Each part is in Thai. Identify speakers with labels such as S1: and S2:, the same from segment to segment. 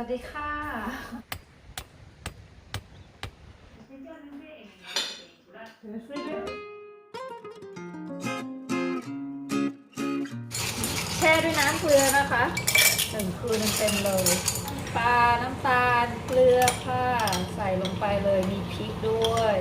S1: วัสดีค่ะ
S2: especialmente en el norte peninsular.
S1: แช่ด้วยน้ำเกลือนะคะหนึ่งคืนเต็มๆเลย ปลาน้ำตาลเกลือค่ะ ใส่ลงไปเลยมีพริกด้วย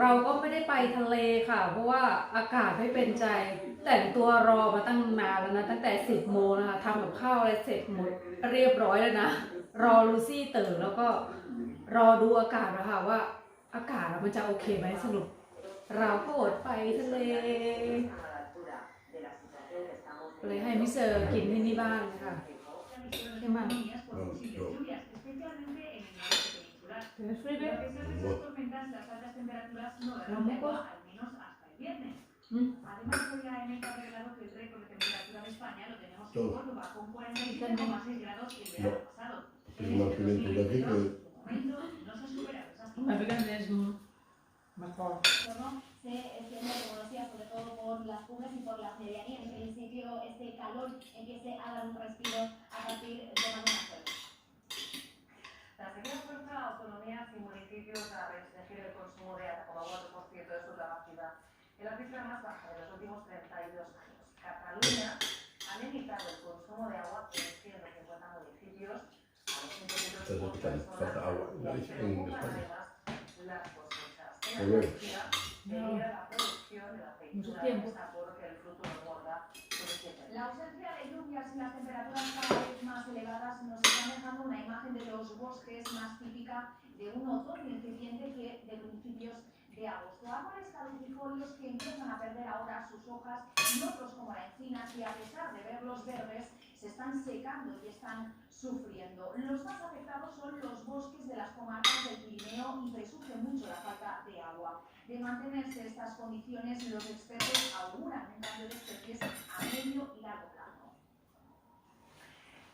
S1: เราก็ไม่ได้ไปทะเลค่ะ เพราะว่าอากาศไม่เป็นใจ แต่งตัวรอมาตั้งนานแล้วนะ ตั้งแต่10โมงนะคะทำกับข้าวอะไรเสร็จหมดเรียบร้อยแล้วนะ รอลูซี่ตื่นแล้วก็รอดูอากาศนะคะว่า อากาศมันจะโอเคไหมสรุป เราก็อดไปทะเลเลยให้มิสเตอร์กินที่นี่บ้างค่ะ ¿Qué más?
S2: Lluvias por
S3: Bueno,
S2: peninsular.
S1: ¿Tienes
S2: A
S1: frío?
S2: pesar de
S3: Bueno.
S2: estas tormentas, las altas temperaturas no darán al menos hasta el viernes.
S1: Mm.
S2: Además, hoy la EMET ha revelado que el récord de temperatura de España lo tenemos en. Córdoba, con 47,6 grados el verano pasado.
S3: Es más caliente de aquí que...
S2: De momento, no se supera esas
S1: Me parece que es mejor.
S4: ¿no? se extiende, como decía, sobre todo por las cumbres y por las medianías. En principio, este calor empiece a dar un respiro a partir de mañana
S5: y municipios a restringir el consumo de hasta como 4% de su capacidad, en la cifra más baja de los últimos 32 años. Cataluña ha limitado el consumo de agua en 150 municipios a los 5 litros
S3: Pero
S5: por persona, preocupan además las cosechas. En
S3: bien.
S5: Andalucía, debido a la producción de la aceituna, está por que el fruto no engorda.
S4: La ausencia de lluvias y las temperaturas cada vez más elevadas nos están dejando una imagen de los bosques más típica de un otoño incipiente que de principios de agosto. Árboles caducifolios que empiezan a perder ahora sus hojas y otros como la encina que a pesar de verlos verdes se están secando y están sufriendo. Los más afectados son los bosques de las comarcas del Pirineo y presufre mucho la falta de agua. De mantenerse estas condiciones, los expertos auguran un cambio de especies a medio y largo plazo.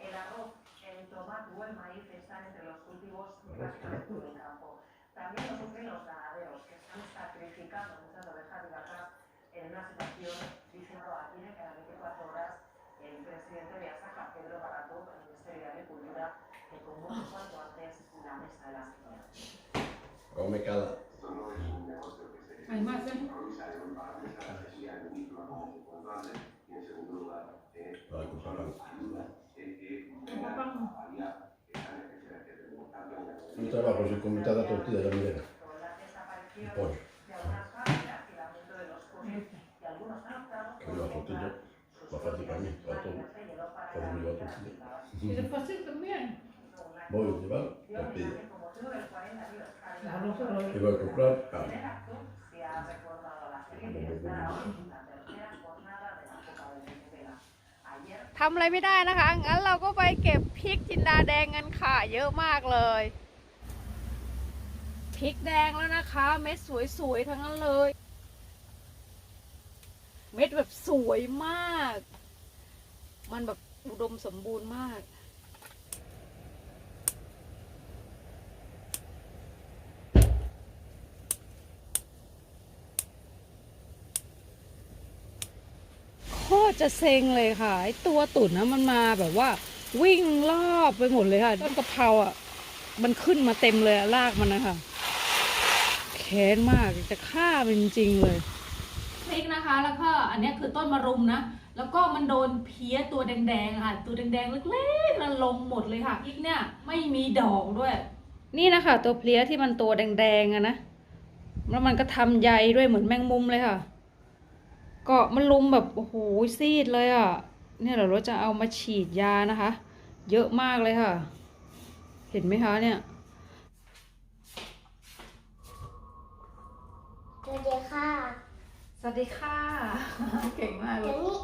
S5: El arroz, el tomate o el maíz están entre los cultivos más productivos del campo. También lo sufren los ganaderos, que están sacrificando muchas ovejas y vacas en una situación, diciendo aquí en cada 24 horas el presidente de Asaja, Pedro Barato, el Ministerio de Agricultura, que convoque cuanto antes la mesa de la sequía.
S3: Come cada...
S1: Hay más, ¿eh?
S3: Un trabajo sin comentar la tortilla de la minera.
S5: Con la desaparición
S3: Pollo.
S5: de algunas fábricas y el aumento de los costos, y algunos han optado
S3: Que la tortilla más fácil para mí, para todo. Para mí la tortilla.
S1: Y es fácil también.
S3: Voy a llevar la pilla.
S5: Como motivo del 40 aniversario de la
S1: No, no se lo
S3: Y voy a comprar
S5: En
S3: carne.
S5: el acto se ha recordado a la serie que está ahora en la tercera jornada de la Copa de Venezuela. Ayer
S1: ทำอะไรไม่ได้นะคะ งั้นเราก็ไปเก็บพริกจินดาแดงกันค่ะ เยอะมากเลย พริกแดงแล้วนะคะ เม็ดสวยๆทั้งนั้นเลย เม็ดแบบสวยมาก มันแบบอุดมสมบูรณ์มาก โคตรจะเซ็งเลยค่ะไอตัวตุ่นนะมันมาแบบว่า วิ่งรอบไปหมดเลยค่ะต้นกะเพราอะ มันขึ้นมาเต็มเลยอะรากมันนะคะ ค้นมากจะฆ่ามันจริงๆเลยพริกนะคะ แล้วก็อันเนี้ยคือต้นมะรุมนะ แล้วก็มันโดนเพี้ยตัวแดงๆค่ะ ตัวแดงๆเล็กๆนั่นลงหมดเลยค่ะพริกเนี่ยไม่มีดอกด้วย นี่นะคะ ตัวเพลี้ยที่มันตัวแดงๆอะนะแล้วมันก็ทำใยด้วยเหมือนแมงมุมเลยค่ะ เกาะมันลุมแบบโอ้โหซีดเลยอะ เนี่ยเดี๋ยวเราจะเอามาฉีดยานะคะ เยอะมากเลยค่ะ เห็นไหมคะเนี่ย
S6: สวัสดีค่ะ
S1: สวัสดีค่ะ เก่งมากเล
S6: ตัวยนี้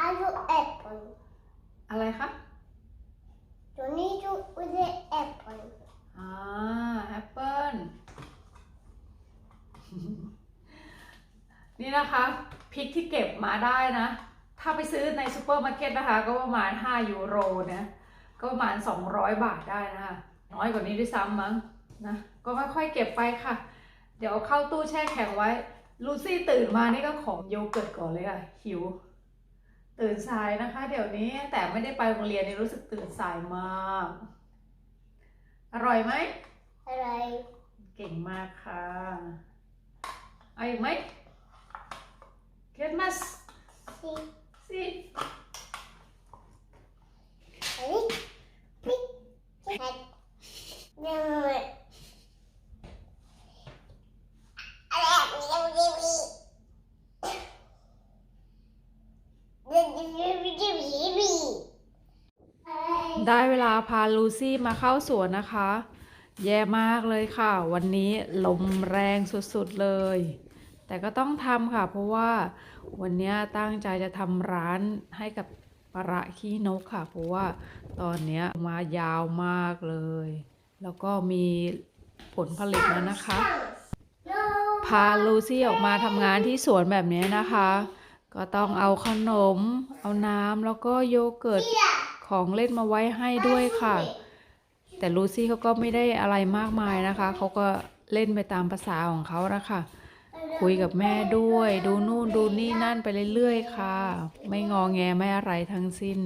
S6: อายุแอปเปิล
S1: อะไรคะ
S6: ตัวนี้ดูอุดแอปเปิล
S1: อ่าแอปเปิลนี่นะคะพริกที่เก็บมาได้นะ ถ้าไปซื้อในซูเปอร์มาร์เก็ตนะคะ ก็ประมาณ 5 ยูโรนะก็ประมาณ 200 บาทได้นะคะ น้อยกว่านี้ด้วยซ้ำมั้งนะก็ค่อยๆเก็บไปค่ะ เดี๋ยวเอาเข้าตู้แช่แข็งไว้ ลูซี่ตื่นมานี่ก็ของโยเกิร์ตก่อนเลยค่ะหิว ตื่นสายนะคะ เดี๋ยวนี้แต่ไม่ได้ไปโรงเรียนนี่รู้สึกตื่นสายมาก อร่อยไหม
S6: อะไร
S1: เก่งมากค่ะเอาอีกไหมเกิดมัส
S6: สิ
S1: สิ
S6: อันนี้ปิ๊ก ได้เว
S1: ลาพาลูซี่มาเข้าสวนนะคะ แย่มากเลยค่ะ วันนี้ลมแรงสุดๆเลย แต่ก็ต้องทำค่ะ เพราะว่าวันนี้ตั้งใจจะทำร้านให้กับประขี้นกค่ะ เพราะว่าตอนนี้มายาวมากเลย แล้วก็มีผลผลิตแล้วนะคะ พาลูซี่ออกมาทำงานที่สวนแบบนี้นะคะ ก็ต้องเอาขนม เอาน้ำแล้วก็โยเกิร์ต ของเล่นมาไว้ให้ด้วยค่ะ แต่ลูซี่เขาก็ไม่ได้อะไรมากมายนะคะ เขาก็เล่นไปตามภาษาของเขานะคะคุยกับแม่ด้วย ดูนู่นดูนี่นั่นไปเรื่อยๆค่ะ ไม่งอแงไม่อะไรทั้งสิ้น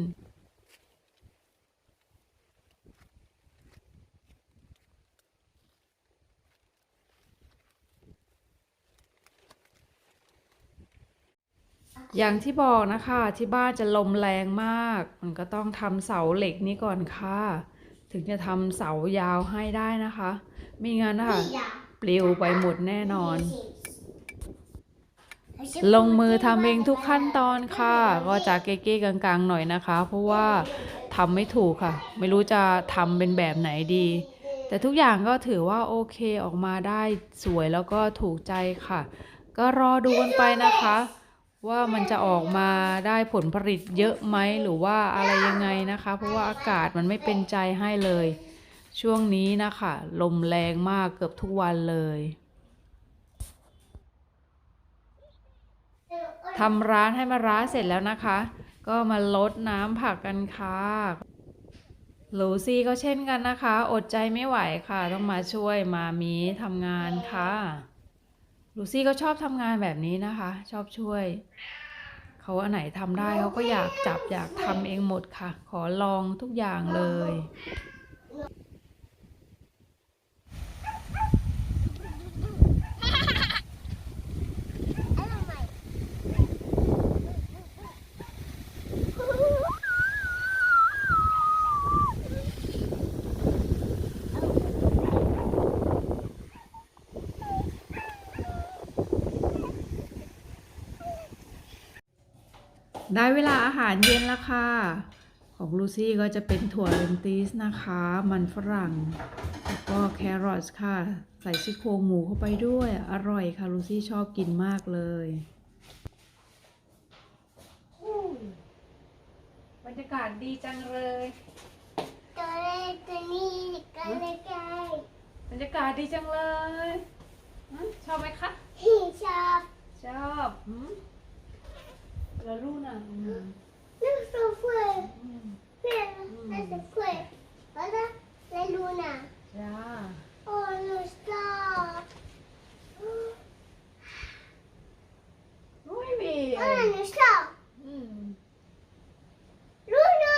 S1: อย่างที่บอกนะคะที่บ้านจะลมแรงมาก มันก็ต้องทำเสาเหล็กนี้ก่อนค่ะ ถึงจะทำเสายาวให้ได้นะคะไม่งั้นนะคะปลิวไปหมดแน่นอน ลงมือทำเองทุกขั้นตอนค่ะ ก็จะเก๊ๆกลางๆหน่อยนะคะ เพราะว่าทำไม่ถูกค่ะ ไม่รู้จะทำเป็นแบบไหนดี แต่ทุกอย่างก็ถือว่าโอเคออกมาได้สวยแล้วก็ถูกใจค่ะ ก็รอดูกันไปนะคะ ว่ามันจะออกมาได้ผลผลิตเยอะไหมหรือว่าอะไรยังไงนะคะ เพราะว่าอากาศมันไม่เป็นใจให้เลย ช่วงนี้นะคะลมแรงมากเกือบทุกวันเลยทำร้านให้มาร้านเสร็จแล้วนะคะ ก็มาลดน้ำผักกันค่ะลูซี่ก็เช่นกันนะคะ อดใจไม่ไหวค่ะ ต้องมาช่วยมามีทำงานค่ะ ลูซี่ก็ชอบทำงานแบบนี้นะคะ ชอบช่วย เขาอันไหนทำได้เขาก็อยากจับอยากทำเองหมดค่ะ ขอลองทุกอย่างเลย ได้เวลาอาหารเย็นแล้วค่ะ ของลูซี่ก็จะเป็นถั่วเลนติสนะคะ มันฝรั่ง แล้วก็แครอทค่ะ ใส่ซี่โครงหมูเข้าไปด้วย อร่อยค่ะ ลูซี่ชอบกินมากเลยบรรยากาศดีจังเลย
S6: ตัวเล็กตัวนี้ก็เล็กใหญ่
S1: บรรยากาศดีจังเลยอืมชอบไหมคะ
S6: ที่ชอบ
S1: ชอบ
S6: La luna. No se fue. No, no se fue. Ahora la luna. Ya. Oh, no está.
S1: Muy bien.
S6: Ahora no está. Luna,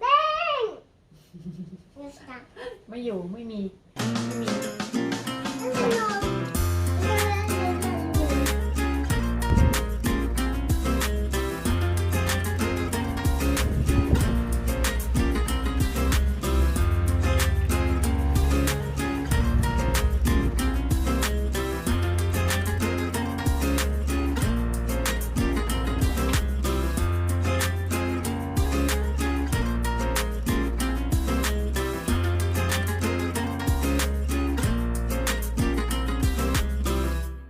S6: ven. No está.
S1: ไม่
S6: อยู่
S1: ไม่
S6: มี
S1: ไม่มี